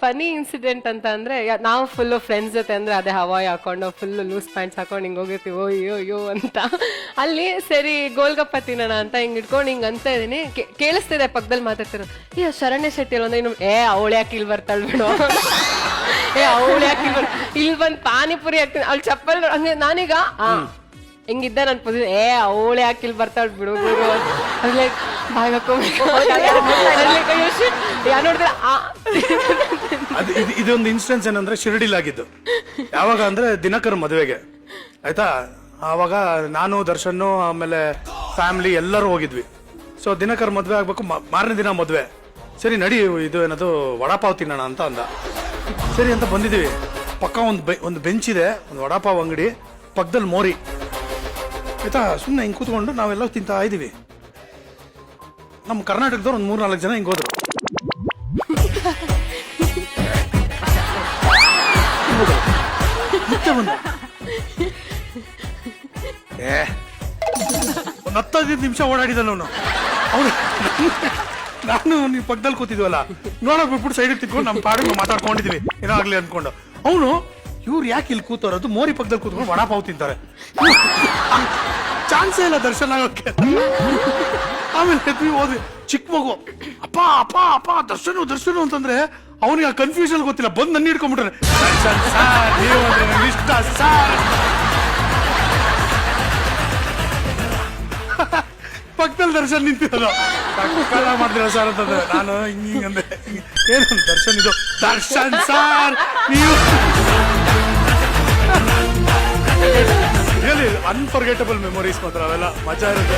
Ghani incident ಅಂತ ಅಂದ್ರೆ ನಾವು ಫುಲ್ ಫ್ರೆಂಡ್ಸ್ ಜೊತೆ ಅಂದ್ರೆ ಅದೇ ಹವಾಯ್ ಹಾಕೊಂಡು ಫುಲ್ ಲೂಸ್ ಪ್ಯಾಂಟ್ಸ್ ಹಾಕೊಂಡು ಹಿಂಗೆ ಹೋಗಿರ್ತೀವಿ ಓ ಅಯ್ಯೋ ಅಯ್ಯೋ ಅಂತ. ಅಲ್ಲಿ ಸರಿ ಗೋಲ್ಗಪ್ಪ ತಿನ್ನೋಣ ಅಂತ ಹಿಂಗ್ ಇಟ್ಕೊಂಡು ಹಿಂಗೆ ಅಂತ ಇದೀನಿ ಕೇ- ಕೇಳಿಸ್ತಿದೆ ಪಕ್ಕದಲ್ಲಿ ಮಾತಾಡ್ತಿರೋದು. ಏ, ಶರಣ್ಯ ಶೆಟ್ಟಿ ಅಂದ್ರೆ ಇನ್ನು ಏ, ಅವಳು ಯಾಕೆ ಇಲ್ಲಿ ಬರ್ತಾಳೆ ಬಿಡು. ಏ, ಅವಳು ಯಾಕೆ ಇಲ್ಲಿ ಇಲ್ಲಿ ಬಂದು ಪಾನಿಪುರಿ ಹಾಕ್ತೀನಿ. ಅಲ್ಲಿ ಚಪ್ಪಲ್ ಹಂಗೆ ನಾನೀಗ ಹೆಂಗಿದ್ದ ನನ್ನ ಪೊಸಿಷನ್ ಏ ಅವಳೆ ಯಾಕೆ ಇಲ್ಲಿ ಬರ್ತಾಳೆ ಬಿಡು ಬಾಯ್ ನೋಡಿದ್ರೆ ಆ. ಅದು ಇದು ಇದೊಂದು ಇನ್ಸಿಡೆನ್ಸ್ ಏನಂದ್ರೆ ಶಿರಡಿಲಾಗಿದ್ದು. ಯಾವಾಗ ಅಂದ್ರೆ ದಿನಕರ್ ಮದುವೆಗೆ. ಆಯ್ತಾ? ಆವಾಗ ನಾನು ದರ್ಶನ್ ಆಮೇಲೆ ಫ್ಯಾಮಿಲಿ ಎಲ್ಲರೂ ಹೋಗಿದ್ವಿ. ಸೊ ದಿನಕರ್ ಮದುವೆ ಆಗ್ಬೇಕು. ಮ- ಮಾರನೇ ದಿನ ಮದುವೆ. ಸರಿ ನಡಿ ಇದು ಏನದು ವಡಾಪಾವ್ ತಿನ್ನೋಣ ಅಂತ ಅಂದ. ಸರಿ ಅಂತ ಬಂದಿದ್ದೀವಿ. ಪಕ್ಕ ಒಂದು ಬೆ ಒಂದು ಬೆಂಚ್ ಇದೆ ಒಂದು ವಡಾಪಾವ್ ಅಂಗಡಿ ಪಕ್ಕದಲ್ಲಿ ಮೋರಿ. ಆಯ್ತಾ? ಸುಮ್ಮನೆ ಹಿಂಗೆ ಕೂತ್ಕೊಂಡು ನಾವೆಲ್ಲ ತಿಂತಾ ಇದ್ದೀವಿ ನಮ್ಮ ಕರ್ನಾಟಕದವ್ರು ಒಂದು ಮೂರು ನಾಲ್ಕು ಜನ ಹಿಂಗೆ ಹೋದರು. ಏ, ಒಂದು ಹತ್ತೈದು ನಿಮಿಷ ಓಡಾಡಿದ ಅವನು. ಅವನು ನಾನು ನೀವು ಪಕ್ಕದಲ್ಲಿ ಕೂತಿದ್ವಲ್ಲ. ನೋಡಕ್ ಬಿಟ್ಬಿಟ್ಟು ಸೈಡ್ ತಿಕ್ಕೊಂಡು ನಮ್ಮ ಪಾಡಿಗೆ ಮಾತಾಡ್ಕೊಂಡಿದ್ವಿ. ಏನಾಗಲಿ ಅಂದ್ಕೊಂಡು ಅವನು ಇವ್ರು ಯಾಕೆ ಇಲ್ಲಿ ಕೂತವರದು ಮೋರಿ ಪಕ್ಕದಲ್ಲಿ ಕೂತ್ಕೊಂಡು ವಡಾಪಾವ್ ತಿಂತಾರೆ. ಚಾನ್ಸೇ ಇಲ್ಲ ದರ್ಶನ ಆಗೋಕ್ಕೆ. ಆಮೇಲೆ ಎದ್ವಿ ಹೋದ್ವಿ ಚಿಕ್ಕ ಮಗು, ಅಪ್ಪ ಅಪ್ಪ ಅಪ್ಪ, ದರ್ಶನು, ದರ್ಶನ ಅಂತಂದ್ರೆ ಅವನಿಗೆ ಆ ಕನ್ಫ್ಯೂಷನ್ ಗೊತ್ತಿಲ್ಲ. ಬಂದು ನನ್ನ ಹಿಡ್ಕೊಂಡ್ಬಿಟ್ರೆ ಸಾರ್ ಪಕ್ಕದಲ್ಲಿ ದರ್ಶನ್ ನಿಂತಿರೋದು ಕಳ್ಳ ಮಾಡ್ತೀರ ಸರ್? ಅಂತಂದ್ರೆ, ನಾನು ಹಿಂಗ್ ಏನು, ದರ್ಶನ್ ಇದು, ದರ್ಶನ್ ಸರ್, ನೀವು ಅನ್ಫರ್ಗೆಟಬಲ್ ಮೆಮೊರೀಸ್ ಮಾತ್ರ ಅವೆಲ್ಲ ಮಜಾ ಇರುತ್ತೆ.